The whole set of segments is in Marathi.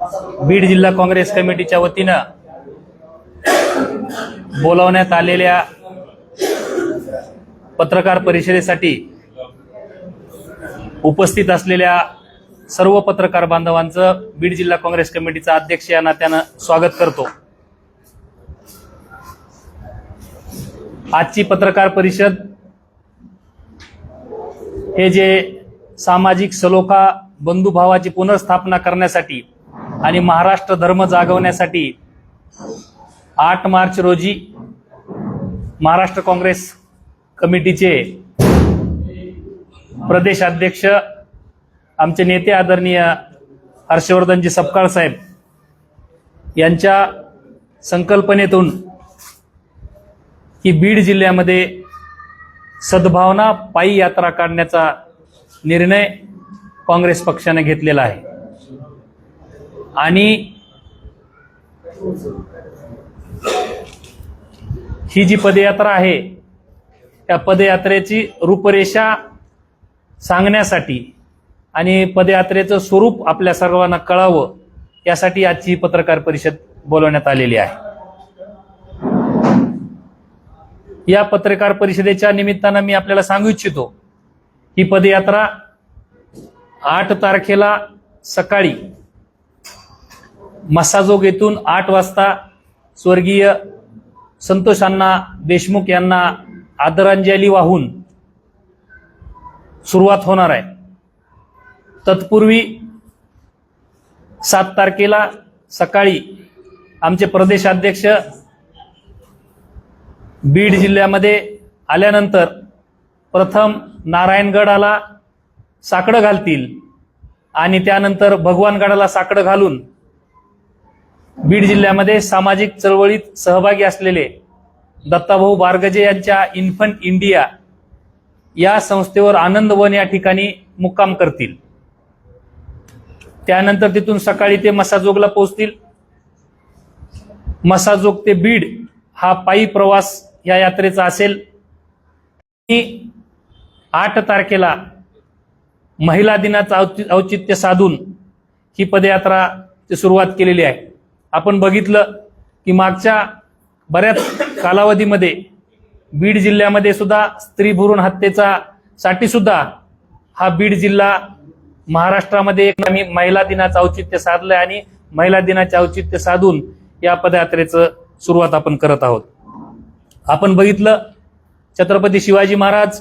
बीड जिल्हा काँग्रेस कमिटीच्या वतीनं बोलावण्यात आलेल्या पत्रकार परिषदेसाठी उपस्थित असलेल्या सर्व पत्रकार बांधवांचं बीड जिल्हा काँग्रेस कमिटीचा अध्यक्ष या नात्यानं स्वागत करतो. आजची पत्रकार परिषद हे जे सामाजिक सलोखा बंधुभावाची पुनर्स्थापना करण्यासाठी आणि महाराष्ट्र धर्म जागवण्यासाठी आठ मार्च रोजी महाराष्ट्र काँग्रेस कमिटीचे प्रदेश अध्यक्ष आमचे नेते आदरणीय हर्षवर्धनजी सपकाळ साहेब यांच्या संकल्पनेतून ही बीड जिल्ह्यामध्ये सद्भावना पायी यात्रा काढण्याचा निर्णय काँग्रेस पक्षाने घेतलेला आहे. आणि ही जी पदयात्रा आहे त्या पदयात्रेची रूपरेषा सांगण्यासाठी आणि पदयात्रेचं स्वरूप आपल्या सर्वांना कळावं यासाठी आजची पत्रकार परिषद बोलवण्यात आलेली आहे. या पत्रकार परिषदेच्या निमित्तानं मी आपल्याला सांगू इच्छितो ही पदयात्रा आठ तारखेला सकाळी मसाजोग येथून आठ वाजता स्वर्गीय संतोषांना देशमुख यांना आदरांजली वाहून सुरुवात होणार आहे. तत्पूर्वी सात तारखेला सकाळी आमचे प्रदेशाध्यक्ष बीड जिल्ह्यामध्ये आल्यानंतर प्रथम नारायणगडाला साकडं घालतील आणि त्यानंतर भगवानगडाला साकडं घालून बीड जिल्ह्यामध्ये सामाजिक चळवळीत सहभागी असलेले दत्ताभाऊ बारगजे यांच्या इन्फंट इंडिया या संस्थेवर आनंदवन या ठिकाणी मुक्काम करतील. त्यानंतर तिथून सकाळी ते मसाजोगला पोहोचतील. मसाजोग ते बीड हा पायी प्रवास या यात्रेचा असेल. आठ तारखेला महिला दिनाचं औचित्य साधून ही पदयात्रा सुरुवात केलेली आहे. आपण बघितलं की मागच्या बऱ्याच कालावधीमध्ये बीड जिल्ह्यामध्ये सुद्धा स्त्री भ्रूण हत्येचा साठी सुद्धा हा बीड जिल्हा महाराष्ट्रामध्ये एक आम्ही महिला दिनाचं औचित्य साधलं आणि महिला दिनाचे औचित्य साधून या पदयात्रेचं सुरुवात आपण करत आहोत. आपण बघितलं छत्रपती शिवाजी महाराज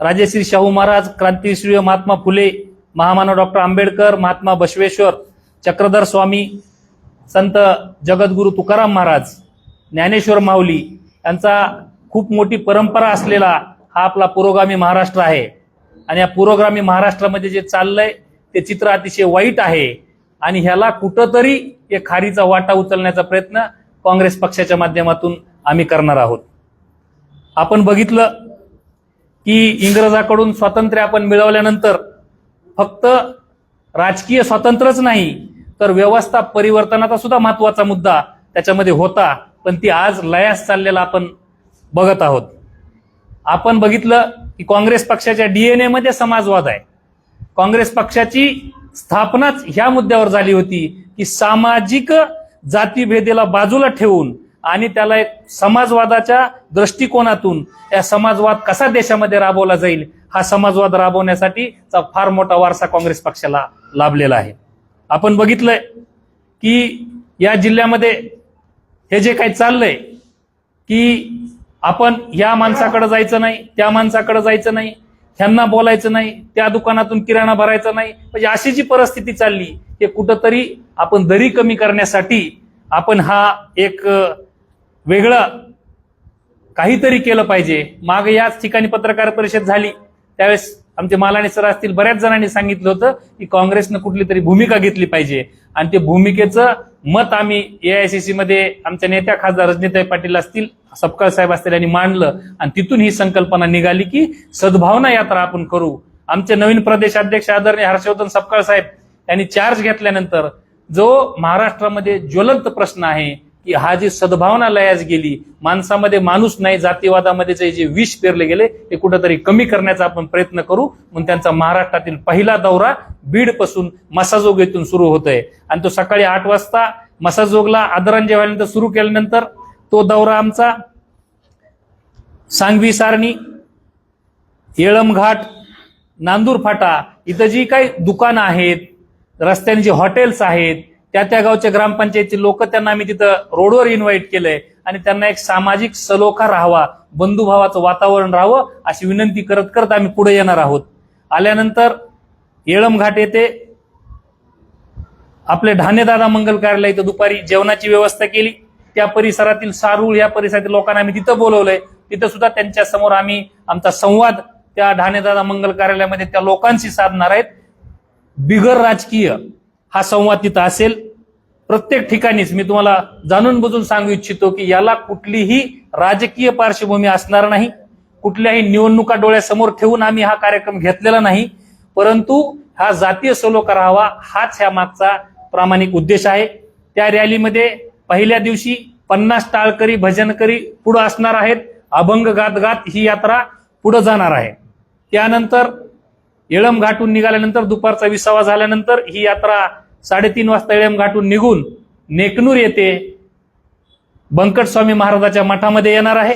राजेश्री शाहू महाराज क्रांतीश्री महात्मा फुले महामानव डॉक्टर आंबेडकर महात्मा बसवेश्वर चक्रधर स्वामी संत जगद्गुरु तुकाराम महाराज ज्ञानेश्वर माऊली यांचा खूप मोठी परंपरा असलेला हा आपला पुरोगामी महाराष्ट्र आहे. आणि या पुरोगामी महाराष्ट्रामध्ये जे चाललंय ते चित्र अतिशय वाईट आहे. आणि ह्याला कुठंतरी एक खारीचा वाटा उचलण्याचा प्रयत्न काँग्रेस पक्षाच्या माध्यमातून आम्ही करणार आहोत. आपण बघितलं की इंग्रजाकडून स्वातंत्र्य आपण मिळवल्यानंतर फक्त राजकीय स्वातंत्र्यच नाही तर व्यवस्था परिवर्तनाचा सुद्धा महत्त्वाचा मुद्दा त्याच्यामध्ये होता पण ती आज लयास चाललेला आपण बघत आहोत. आपण बघितलं की काँग्रेस पक्षाच्या डीएनए मध्ये समाजवाद आहे. काँग्रेस पक्षाची स्थापनाच ह्या मुद्द्यावर झाली होती की सामाजिक जातीभेदेला बाजूला ठेवून आणि त्याला एक समाजवादाच्या दृष्टिकोनातून या समाजवाद कसा देशामध्ये राबवला जाईल हा समाजवाद राबवण्यासाठीचा फार मोठा वारसा काँग्रेस पक्षाला लाभलेला आहे. आपण बघितलंय की या जिल्ह्यामध्ये हे जे काही चाललंय की आपण या माणसाकडे जायचं नाही त्या माणसाकडे जायचं नाही ह्यांना बोलायचं नाही त्या दुकानातून किराणा भरायचा नाही म्हणजे अशी जी परिस्थिती चालली हे कुठंतरी आपण दरी कमी करण्यासाठी आपण हा एक वेगळं काहीतरी केलं पाहिजे. माग याच ठिकाणी पत्रकार परिषद झाली त्यावेळेस आमचे मालाने सर असतील बऱ्याच जणांनी सांगितलं होतं की काँग्रेसनं कुठली तरी भूमिका घेतली पाहिजे. आणि ते भूमिकेचं मत आम्ही एआयसीसी मध्ये आमच्या नेत्या खासदार रजनीताई पाटील असतील सपकाळ साहेब असतील यांनी मांडलं. आणि तिथून ही संकल्पना निघाली की सद्भावना यात्रा आपण करू. आमचे नवीन प्रदेशाध्यक्ष आदरणीय हर्षवर्धन सपकाळ साहेब यांनी चार्ज घेतल्यानंतर जो महाराष्ट्रामध्ये ज्वलंत प्रश्न आहे की हा जी सद्भावना लयास गेली माणसामध्ये माणूस नाही जातीवादामध्ये जे जे विष पेरले गेले ते कुठंतरी कमी करण्याचा आपण प्रयत्न करू. म्हणून त्यांचा महाराष्ट्रातील पहिला दौरा बीडपासून मसाजोग येथून सुरू होत आहे आणि तो सकाळी आठ वाजता मसाजोगला आदरांजली व्हायनंतर सुरू केल्यानंतर तो दौरा आमचा सांगवी सारणी येळमघाट नांदूर फाटा इथं जी काही दुकानं आहेत रस्त्याने जी हॉटेल्स आहेत त्या त्या गावच्या ग्रामपंचायतचे लोक त्यांना आम्ही तिथं रोडवर इन्व्हाइट केलंय. आणि त्यांना एक सामाजिक सलोखा राहावा बंधुभावाचं वातावरण राहावं अशी विनंती करत करत आम्ही पुढे येणार आहोत. आल्यानंतर येळम घाट येथे आपले ढाणेदादा मंगल कार्यालय इथं दुपारी जेवणाची व्यवस्था केली. त्या परिसरातील सारूळ या परिसरातील लोकांना आम्ही तिथं बोलवलंय. तिथं सुद्धा त्यांच्यासमोर आम्ही आमचा संवाद त्या ढाणेदादा मंगल कार्यालयामध्ये त्या लोकांशी साधणार आहेत. बिगर राजकीय हा संवाद तिथं असेल. प्रत्येक ठिकाणीच मी तुम्हाला जाणून बुजून सांगू इच्छितो की याला कुठलीही राजकीय पार्श्वभूमी असणार नाही. कुठल्याही निवडणुका डोळ्यासमोर ठेवून आम्ही हा कार्यक्रम घेतलेला नाही. परंतु हा जातीय सलोखा राहावा हाच ह्या मागचा प्रामाणिक उद्देश आहे. त्या रॅलीमध्ये पहिल्या दिवशी पन्नास टाळकरी भजनकरी पुढं असणार आहेत. अभंग गात गात ही यात्रा पुढे जाणार आहे. त्यानंतर येळम घाटून निघाल्यानंतर दुपारचा विसावा झाल्यानंतर ही यात्रा साडेतीन वाजता येळम घाटून निघून नेकनूर येथे बंकटस्वामी महाराजाच्या मठामध्ये येणार आहे.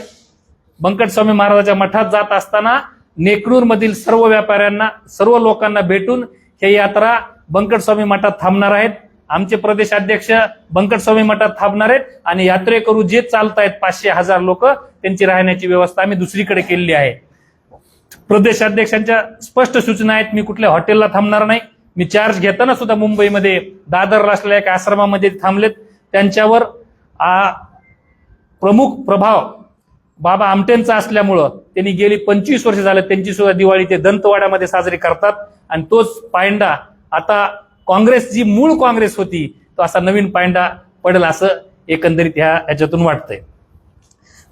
बंकटस्वामी महाराजाच्या मठात जात असताना नेकनूर मधील सर्व व्यापाऱ्यांना सर्व लोकांना भेटून हे यात्रा बंकटस्वामी मठात थांबणार आहेत. आमचे प्रदेश अध्यक्ष मठात थांबणार आहेत आणि यात्रेकरू जे चालत आहेत पाचशे हजार लोक त्यांची राहण्याची व्यवस्था आम्ही दुसरीकडे केलेली आहे. प्रदेशाध्यक्षांच्या स्पष्ट सूचना आहेत मी कुठल्या हॉटेलला थांबणार नाही. मी चार्ज घेताना सुद्धा मुंबईमध्ये दादरला असलेल्या एका आश्रमामध्ये थांबलेत. त्यांच्यावर आ, प्रमुख प्रभाव बाबा आमटेंचा असल्यामुळं त्यांनी गेली पंचवीस वर्ष झालं त्यांची सुद्धा दिवाळी ते दंतवाड्यामध्ये साजरी करतात. आणि तोच पायंडा आता काँग्रेस जी मूळ काँग्रेस होती तो असा नवीन पायंडा पडेल असं एकंदरीत ह्या याच्यातून वाटतंय.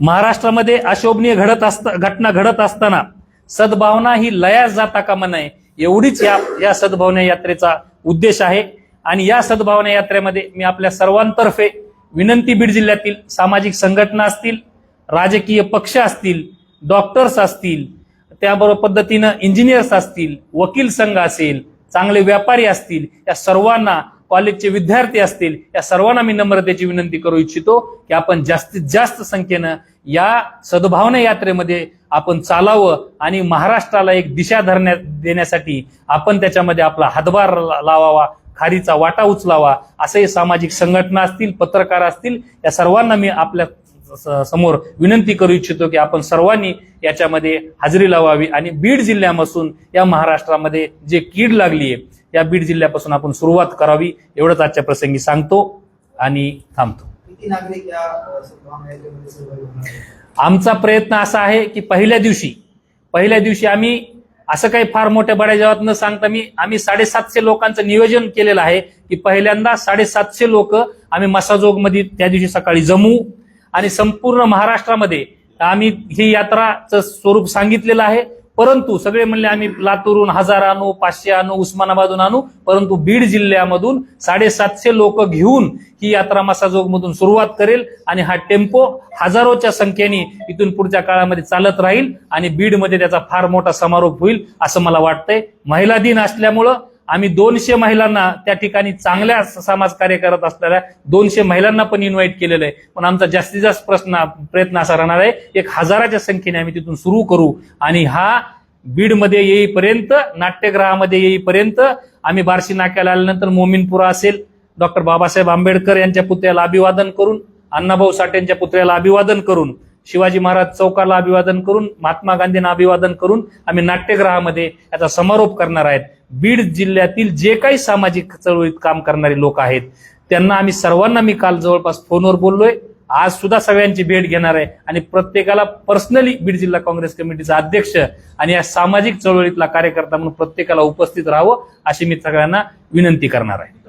महाराष्ट्रामध्ये अशोभनीय घडत असता घटना घडत असताना सद्भावना ही लयास जाता कामा नये. एवढीच या या सद्भावना यात्रेचा उद्देश आहे. आणि या सद्भावना यात्रेमध्ये मी आपल्या सर्वांतर्फे विनंती बीड जिल्ह्यातील सामाजिक संघटना असतील राजकीय पक्ष असतील डॉक्टर्स असतील त्याबरोबर पद्धतीनं इंजिनियर्स असतील वकील संघ असेल चांगले व्यापारी असतील या सर्वांना कॉलेजचे विद्यार्थी असतील या सर्वांना मी नम्रतेची विनंती करू इच्छितो की आपण जास्तीत जास्त संख्येनं या सद्भावना यात्रेमध्ये आपण चालावं आणि महाराष्ट्राला एक दिशा धरण्या देण्यासाठी आपण त्याच्यामध्ये आपला हातभार ला- लावावा खारीचा वाटा उचलावा असे सामाजिक संघटना असतील पत्रकार असतील या सर्वांना मी आपल्या स- समोर विनंती करू इच्छितो की आपण सर्वांनी याच्यामध्ये हजेरी लावावी आणि बीड जिल्ह्यापासून या महाराष्ट्रामध्ये जे कीड लागली आहे या बीड जिल्ह्यापासून आपण सुरुवात करावी एवढंच आजच्या प्रसंगी सांगतो आणि थांबतो. किती नागरिक या आमचा प्रयत्न असा आहे की पहिल्या दिवशी पहिल्या दिवशी आम्ही असं काही फार मोठ्या बड्या न सांगता मी आम्ही साडेसातशे लोकांचं नियोजन केलेलं आहे की पहिल्यांदा साडेसातशे लोक आम्ही मसाजोगमध्ये त्या दिवशी सकाळी जमू आणि संपूर्ण महाराष्ट्रामध्ये आम्ही ही यात्राचं स्वरूप सांगितलेलं आहे. परंतु सगळे म्हणले आम्ही लातूरून हजार आणू पाचशे आणू उस्मानाबादून आणू परंतु बीड जिल्ह्यामधून साडेसातशे लोक घेऊन ही यात्रा मसाजोगमधून सुरुवात करेल आणि हा टेम्पो हजारोच्या संख्येने इथून पुढच्या काळामध्ये चालत राहील आणि बीडमध्ये त्याचा फार मोठा समारोप होईल असं मला वाटतंय. महिला दिन असल्यामुळं आम्ही दोनशे महिलांना त्या ठिकाणी चांगल्या समाज कार्य करत असलेल्या दोनशे महिलांना पण इन्व्हाइट केलेलं आहे. पण आमचा जास्तीत जास्त प्रश्न प्रयत्न असा राहणार आहे एक हजाराच्या संख्येने आम्ही तिथून सुरू करू. आणि हा बीडमध्ये येईपर्यंत नाट्यगृहामध्ये येईपर्यंत आम्ही बार्शी नाक्याला आल्यानंतर मोमीनपुरा असेल डॉक्टर बाबासाहेब आंबेडकर यांच्या पुतळ्याला अभिवादन करून अण्णाभाऊ साठेंच्या पुतळ्याला अभिवादन करून शिवाजी महाराज चौकाला अभिवादन करून महात्मा गांधींना अभिवादन करून आम्ही नाट्यगृहामध्ये याचा समारोप करणार आहेत. बीड जिल्ह्यातील जे काही सामाजिक चळवळीत काम करणारे लोक आहेत त्यांना आम्ही सर्वांना मी काल जवळपास फोनवर बोललोय. आज सुद्धा सगळ्यांची भेट घेणार आहे आणि प्रत्येकाला पर्सनली बीड जिल्हा काँग्रेस कमिटीचा अध्यक्ष आणि या सामाजिक चळवळीतला कार्यकर्ता म्हणून प्रत्येकाला उपस्थित राहावं अशी मी सगळ्यांना विनंती करणार आहे.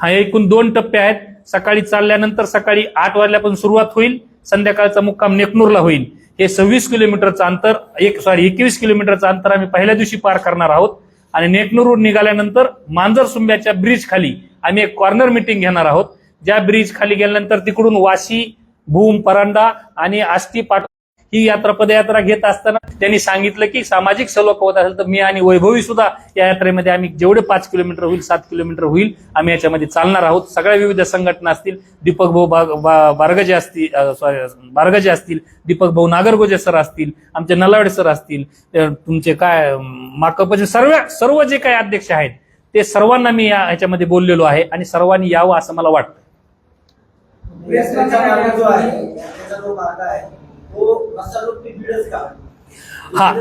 हा एकूण दोन टप्पे आहेत. सकाळी चालल्यानंतर सकाळी आठ वाजल्यापासून सुरुवात होईल. संध्याकाळचा मुक्काम नेकनूरला होईल. हे सव्वीस किलोमीटरचं अंतर एक सॉरी एकवीस किलोमीटरचं अंतर आम्ही पहिल्या दिवशी पार करणार आहोत. आणि नेकनूरहून निघाल्यानंतर मांजर सुंब्याच्या ब्रिज खाली आम्ही एक कॉर्नर मिटिंग घेणार आहोत. ज्या ब्रिज खाली गेल्यानंतर तिकडून वाशी भूम परांडा आणि आष्टी पाट ही यात्रा पदयात्रा घेत असताना त्यांनी सांगितलं की सामाजिक सलोख होत असेल तर मी आणि वैभवी सुद्धा या यात्रेमध्ये आम्ही जेवढे पाच किलोमीटर होईल सात किलोमीटर होईल आम्ही याच्यामध्ये चालणार आहोत. सगळ्या विविध संघटना असतील दीपक भाऊ बारगजे असतील सॉरी बारगजे असतील दीपक भाऊ नागरगोजे सर असतील आमचे नलावडे सर असतील तुमचे काय माकपचे सर्व सर्व जे काही अध्यक्ष आहेत ते सर्वांना मी या ह्याच्यामध्ये बोललेलो आहे आणि सर्वांनी यावं असं मला वाटतं. जो आहे तो हा.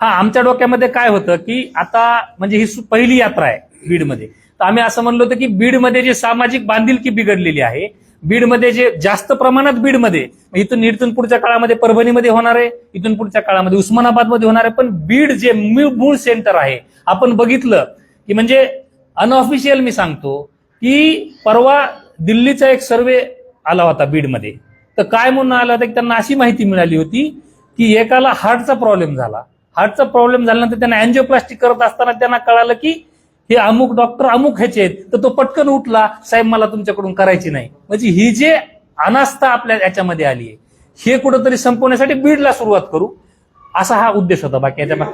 हा आमच्या डोक्यामध्ये काय होतं की आता म्हणजे ही पहिली यात्रा आहे बीडमध्ये. तर आम्ही असं म्हणलो होतं की बीडमध्ये जे सामाजिक बांधिलकी बिघडलेली आहे बीडमध्ये जे जास्त प्रमाणात बीडमध्ये इथून इथून पुढच्या काळामध्ये परभणीमध्ये होणार आहे इथून पुढच्या काळामध्ये उस्मानाबादमध्ये होणार आहे पण बीड जे मूळ मूळ सेंटर आहे आपण बघितलं की म्हणजे अनऑफिशियल मी सांगतो की परवा दिल्लीचा एक सर्वे आला होता बीडमध्ये. तर काय म्हणून आलं होतं की त्यांना अशी माहिती मिळाली होती की एकाला हार्टचा प्रॉब्लेम झाला. हार्टचा प्रॉब्लेम झाल्यानंतर त्यांना अँजिओप्लास्टिक करत असताना त्यांना कळालं की हे अमुक डॉक्टर अमुक ह्याचे आहेत तर तो पटकन उठला साहेब मला तुमच्याकडून करायची नाही. म्हणजे ही जे अनास्था आपल्या याच्यामध्ये आली आहे हे कुठंतरी संपवण्यासाठी बीडला सुरुवात करू असा हा उद्देश होता बाकी याच्या नाही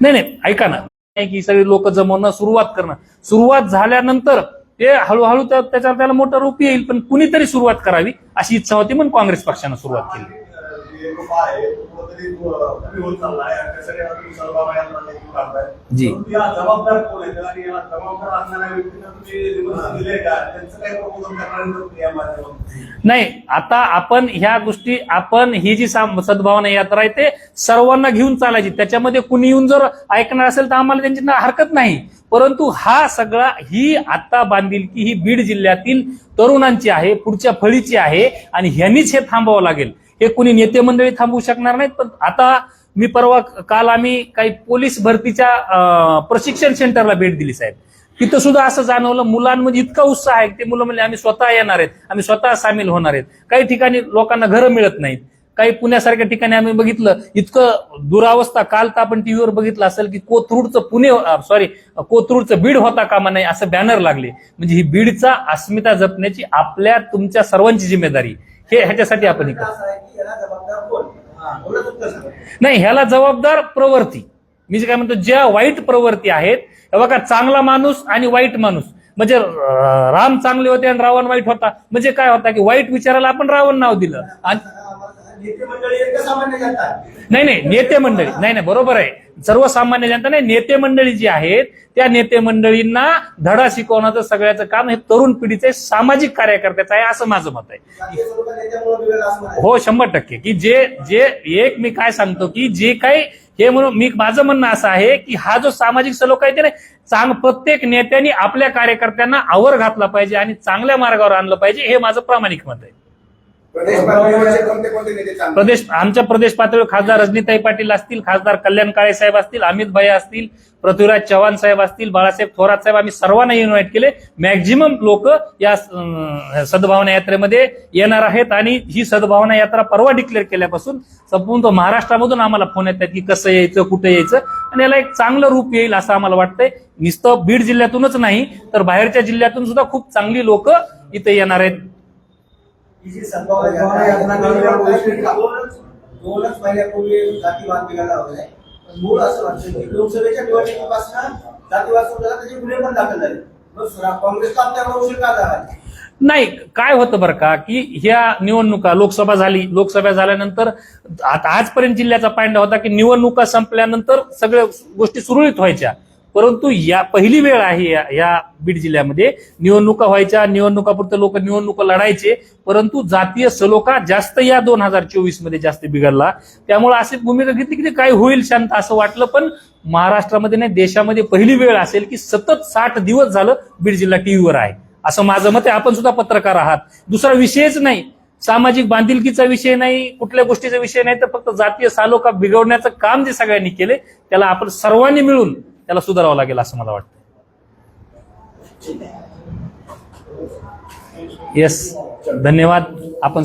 नाही नाही ऐका ना. नाही की सगळी लोक जमवणं सुरुवात करणं. सुरुवात झाल्यानंतर ते हळूहळू त्याच्यावर त्याला मोठं रूप येईल पण कुणीतरी सुरुवात करावी अशी इच्छा होती म्हणून काँग्रेस पक्षानं सुरुवात केली. जे लोक कमी होत आणि त्यासाठी आता तुम्ही यात्रा देखील काढताय. जी. परंतु जबाबदार कोण आणि जबाबदार असणाऱ्या व्यक्तींना तुम्ही निमंत्रण दिले का त्यांचं काही प्रबोधन करणार या माध्यमातून नाही आता आपण ह्या गोष्टी आपण ही जी साम- सद्भावना यात्रा आहे ते सर्वांना घेऊन चालायची त्याच्यामध्ये कुणी येऊन जर ऐकणार असेल तर आम्हाला त्यांची ना- हरकत नाही परंतु हा सगळा ही आता बांधील की ही बीड जिल्ह्यातील तरुणांची आहे पुढच्या फळीची आहे आणि ह्यांनीच हे थांबावं लागेल हे कुणी नेते मंडळी थांबवू शकणार नाहीत पण आता मी परवा काल आम्ही काही पोलीस भरतीच्या प्रशिक्षण सेंटरला भेट दिली साहेब. तिथं सुद्धा असं जाणवलं मुलांमध्ये इतका उत्साह आहे की ते मुलं म्हणजे आम्ही स्वतः येणार आहेत आम्ही स्वतः सामील होणार आहेत. काही ठिकाणी लोकांना घरं मिळत नाहीत. काही पुण्यासारख्या ठिकाणी आम्ही बघितलं इतकं दुरावस्था काल तर आपण टीव्हीवर बघितलं असेल की कोथरूडचं पुणे सॉरी कोथरूडचं बीड होता कामा नाही असं बॅनर लागले. म्हणजे ही बीडचा अस्मिता जपण्याची आपल्या तुमच्या सर्वांची जिम्मेदारी. हे ह्याच्यासाठी आपण नाही ह्याला जबाबदार प्रवृत्ती. मी जे काय म्हणतो ज्या वाईट प्रवृत्ती आहेत हे बघा चांगला माणूस आणि वाईट माणूस. म्हणजे राम चांगले होते आणि रावण वाईट होता. म्हणजे काय होता की वाईट विचाराला आपण रावण नाव दिलं. आणि नाही नाही नेते मंडळी. नाही नाही बरोबर आहे. सर्वसामान्य जनता नाही नेते मंडळी जी आहेत त्या नेते मंडळींना धडा शिकवण्याचं सगळ्याचं काम हे तरुण पिढीचे सामाजिक कार्यकर्त्याचं आहे असं माझं मत आहे. हो शंभर टक्के. की जे जे एक मी काय सांगतो की जे काही हे म्हणून मी माझं म्हणणं असं आहे की हा जो सामाजिक सलोखा आहे ते नाही चांग प्रत्येक नेत्यांनी आपल्या कार्यकर्त्यांना आवर घातला पाहिजे आणि चांगल्या मार्गावर आणलं पाहिजे हे माझं प्रामाणिक मत आहे. प्रदेश पातळीवरचे कोणते कोणते नेते चांगले प्रदेश आमच्या प्रदेश पातळीवर खासदार रजनीताई पाटील असतील खासदार कल्याण काळे साहेब असतील अमित भाई असतील पृथ्वीराज चव्हाण साहेब असतील बाळासाहेब थोरात साहेब आम्ही सर्वांना इन्व्हाइट केले. मॅक्झिमम लोक या अं, सद्भावना यात्रेमध्ये येणार आहेत आणि ही सद्भावना यात्रा परवा डिक्लेअर केल्यापासून संपूर्ण महाराष्ट्रामधून आम्हाला फोन येतात की कसं यायचं कुठे यायचं. आणि याला एक चांगलं रूप येईल असं आम्हाला वाटतंय. नुसतं बीड जिल्ह्यातूनच नाही तर बाहेरच्या जिल्ह्यातून सुद्धा खूप चांगली लोक इथे येणार आहेत. ही जी दोनच महिन्यापूर्वी जातीवाद बिघडला होता पण मूळ असं वाटतं की लोकसभेच्या निवडणुकीपासून जातीवाद सुरू झाला त्याचे गुन्हे पण दाखल झाले मग सुरा- काँग्रेसला त्यावर उशीर का झाला नाही काय होतं बरं का की ह्या निवडणुका लोकसभा झाली. लोकसभा झाल्यानंतर आता आजपर्यंत जिल्ह्याचा पांडा होता की निवडणुका संपल्यानंतर सगळ्या गोष्टी सुरळीत व्हायच्या. परंतु या पहिली वेळ आहे या- या बीड जिल्ह्यामध्ये. निवडणुका व्हायच्या निवडणुकापुरतं लोक निवडणुका लढायचे परंतु जातीय सलोखा जास्त या दोन हजार चोवीसमध्ये जास्त बिघडला. त्यामुळे अशी भूमिका घेतली की काय होईल शांत असं वाटलं पण महाराष्ट्रामध्ये नाही देशामध्ये पहिली वेळ असेल की सतत साठ दिवस झालं बीड जिल्हा टीव्हीवर आहे. असं माझं मत आहे. आपण सुद्धा पत्रकार आहात. दुसरा विषयच नाही. सामाजिक बांधिलकीचा विषय नाही कुठल्या गोष्टीचा विषय नाही तर फक्त जातीय सालोखा बिघडवण्याचं काम जे सगळ्यांनी केले त्याला आपण सर्वांनी मिळून त्याला सुधारावं लागेल असं मला वाटतं येस धन्यवाद. आपण